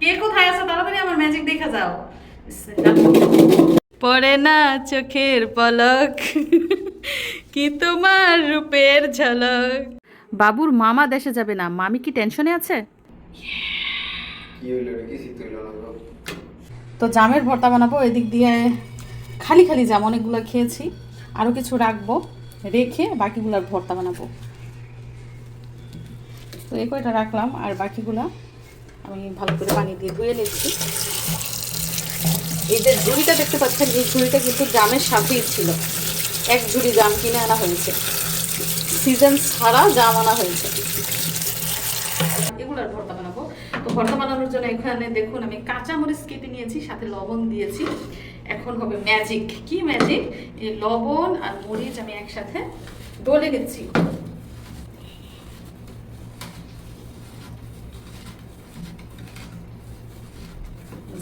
কে কোথায় আছো? তাড়াতাড়ি আমার ম্যাজিক দেখে যাও। পড়ে না চোখের পলক কি তোমার রূপের ঝলক? বাবুর মামা দেশে যাবে না মামি কি টেনশনে আছে? তো জামের ভর্তা বানাবো এদিক দিয়ে খালি খালি জাম অনেকগুলো খেয়েছি। আরও কিছু রাখব রেখে বাকিগুলোর ভর্তা বানাবো। তো এই কয়টা রাখলাম আর বাকিগুলা আমি ভালো করে পানি দিয়ে ধুয়ে নিচ্ছি। এই যে ঝুড়িটা দেখতে পাচ্ছেন, এই ঝুড়িটা কিন্তু জামের সাথেই ছিল। এক ঝুড়ি জাম কিনে আনা হয়েছে। সিজন ছাড়া জাম আনা হয়েছে। এগুলোর ভর্তা বানাবো। তো ভর্তা বানানোর জন্য এখানে দেখুন, আমি কাঁচা মরিচ কেটে নিয়েছি, সাথে লবণ দিয়েছি। এখন হবে ম্যাজিক কি ম্যাজিক লবণ আর মরিচ আমি একসাথে ডলে নিচ্ছি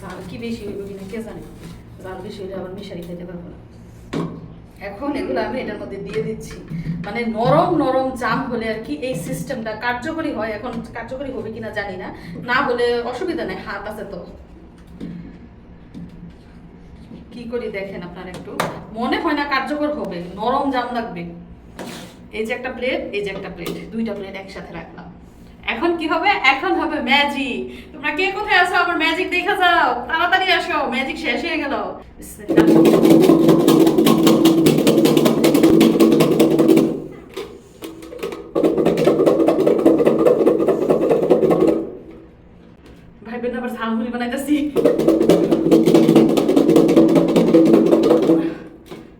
জাল কি বেশি কে জানে? বেশি আবার খেতে পারব না। এখন এগুলো আমি এটার মধ্যে দিয়ে দিচ্ছি। মানে নরম নরম জাম হলে আর কি এই সিস্টেমটা কার্যকরী হয় এখন, কার্যকরী হবে কিনা জানি না। না অসুবিধা নেই, হাত আছে তো। কি করি দেখেন আপনারা একটু। মনে হয় না কার্যকর হবে, নরম জাম লাগবে। এই যে একটা প্লেট এই যে একটা প্লেট দুইটা প্লেট একসাথে রাখলাম। এখন কি হবে? এখন হবে ম্যাজিক তোমরা কে কোথায় আছো? আমার ম্যাজিক দেখা যাও। তাড়াতাড়ি আসো। ম্যাজিক শেষ হয়ে গেল। ভাইবেন আবার ঝালমুড়ি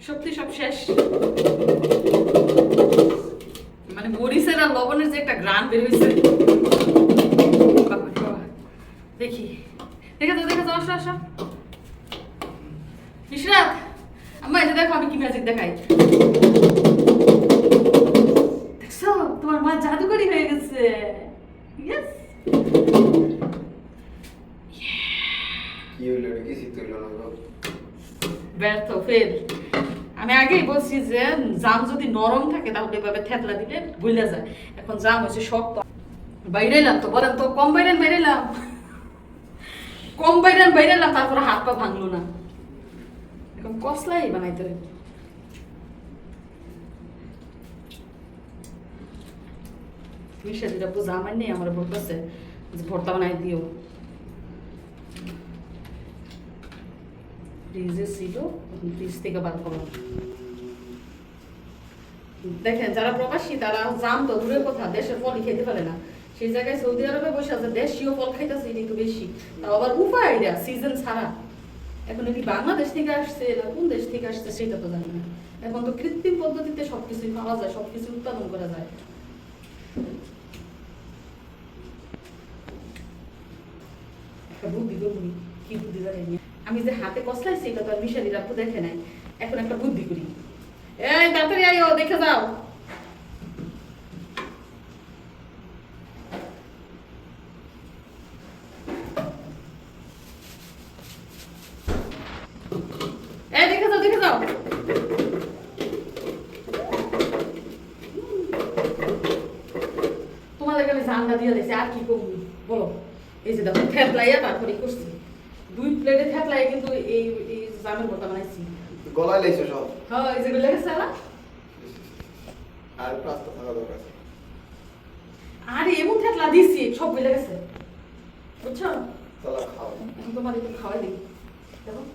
সত্যি সব শেষ। মানে মরিচের আর লবণের যে একটা গ্রান বের হয়েছে বাবা, বাবা। দেখি দেখে তো দেখে তো আসো। ইশরাত আম্মা এটা দেখো আমি কি ম্যাজিক দেখাই। দেখছ? তোমার মা জাদুকরি হয়ে গেছে। ইয়েস কি হইল? কিছু তুইল না ব্যর্থ ফেল আমি আগেই বলছি যে জাম যদি নরম থাকে তাহলে এভাবে থেতলা দিলে ভুলে যায়। এখন জাম হচ্ছে শক্ত। বাইরেলাম তো বলেন তো কম বাইরেন বাইরেলাম কম বাইরেন বাইরেলাম তারপরে হাত পা ভাঙলো না। এখন কসলাই বানাইতে হবে মিশা দিটা বুঝা আমার নেই, আমার বলতেছে যে ভর্তা বানাই দিও। ফ্রিজে ছিল ফ্রিজ থেকে বার করলাম। দেখেন, যারা প্রবাসী, তারা জাম তো দূরের কথা, দেশের ফলই খেতে পারে না। সেই জায়গায় সৌদি আরবে বসে আছে, দেশীয় ফল খাইতেছে একটু বেশি। তাও আবার উপায় এটা সিজন ছাড়া। এখন এটি বাংলাদেশ থেকে আসছে না কোন দেশ থেকে আসছে সেটা তো জানি না। এখন তো কৃত্রিম পদ্ধতিতে সবকিছুই পাওয়া যায়, সবকিছু উৎপাদন করা যায়। কি আমি। যে হাতে কসলাইছি, এটা তো আর মিশালি রাখতে দেখে নাই। এখন একটা বুদ্ধি করি। এই, তাড়াতাড়ি আইও দেখে যাও। যাও তোমাদেরকে আমি জানলা দিয়ে দিয়েছি আর কি করব? বলো। এই যে দেখো থেতলাইয়া তারপরে করছি। দুই প্লেটে থেতলাই কিন্তু এই এই জামের ভর্তা বানাইছি। গলায় লাইছো সব? হ্যাঁ এই যে গুলো গেছে না? আর প্লাস্টার থাকা দরকার আরে এমন থেতলা দিছি সবগুলো গেছে বুঝছ? তাহলে খাও। তোমার একটু খাওয়াই দিই। লবণ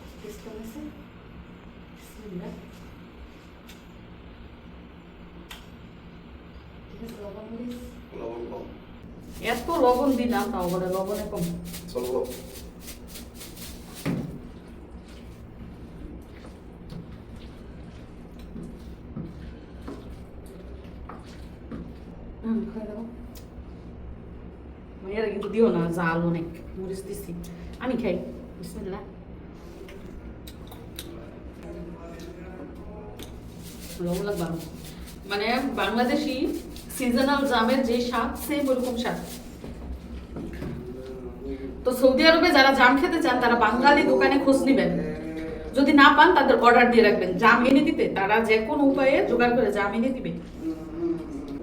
মরিচ। লবণ কম এত লবণ দিলাম তাও বলে লবণে কম চলবো মায়েরা কিন্তু দিও না জাল অনেক মরিচ দিছি আমি খাই বিসমিল্লাহ লবণ লাগবে আরও। মানে বাংলাদেশি সিজনাল জামের যে স্বাদ সেম ওরকম স্বাদ। তো সৌদি আরবে যারা জাম খেতে চান, তারা বাঙালি দোকানে খোঁজ নিবেন। যদি না পান, তাদের অর্ডার দিয়ে রাখবেন। জাম এনে দিতে, তারা যে কোনো উপায়ে জোগাড় করে জাম এনে দিবে।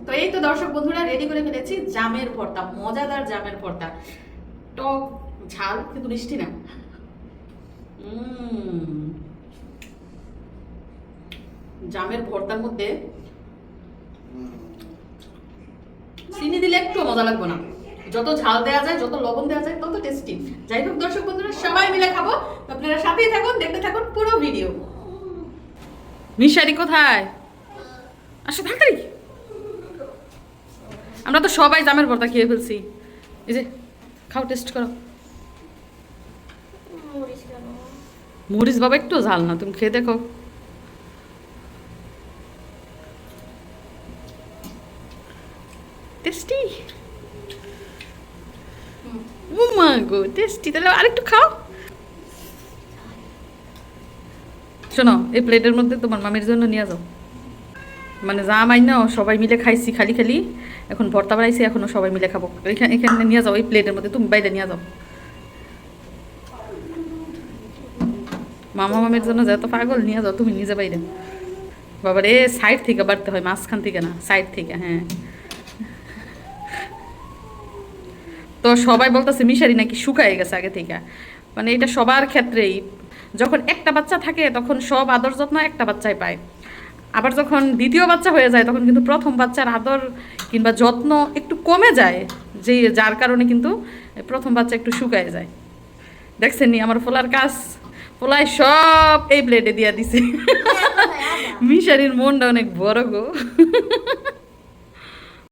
তো এই তো দর্শক বন্ধুরা রেডি করে ফেলেছি জামের ভর্তা, মজাদার জামের ভর্তা। টক, ঝাল, কিন্তু মিষ্টি না। উম। জামের ভর্তার মধ্যে চিনি দিলে একটু মজা লাগবে না। যত ঝাল দেওয়া যায় যত লবণ দেওয়া যায় তত টেস্টি যাই হোক দর্শক বন্ধুরা সবাই মিলে খাব। আপনারা সাথেই থাকুন দেখতে থাকুন পুরো ভিডিও মিশারি কোথায়? আসো তাড়াতাড়ি। আমরা তো সবাই জামের ভর্তা খেয়ে ফেলছি। এই যে খাও টেস্ট করো। মরিচ বাবা একটু ঝাল না তুমি খেয়ে দেখো। টেস্টি ও মা গো টেস্টি তাহলে আরেকটু খাও। শোনো, এই প্লেটের মধ্যে তোমার মামির জন্য নিয়ে যাও। মানে যা মাই না সবাই মিলে খাইছি খালি খালি। এখন ভর্তা বাড়াইছি এখনও সবাই মিলে খাব। এখানে এখানে নিয়ে যাও, এই প্লেটের মধ্যে। তুমি বাইরে নিয়ে যাও। মামা মামির জন্য যত পাগল, নিয়ে যাও, তুমি নিজে বাইরে। বাবা রে সাইড থেকে বাড়তে হয়, মাঝখান থেকে না সাইড থেকে হ্যাঁ। তো সবাই বলতেছে মিশারি নাকি শুকায় গেছে আগে থেকে। মানে এটা সবার ক্ষেত্রেই। যখন একটা বাচ্চা থাকে তখন সব আদর যত্ন একটা বাচ্চাই পায়। আবার যখন দ্বিতীয় বাচ্চা হয়ে যায় তখন কিন্তু প্রথম বাচ্চার আদর কিংবা যত্ন একটু কমে যায় যে যার কারণে কিন্তু প্রথম বাচ্চা একটু শুকায় যায়। দেখছেন নি আমার ফোলার কাজ? ফোলায় সব এই প্লেটে দিয়া দিছে। মিশারির মনটা অনেক বড় গো।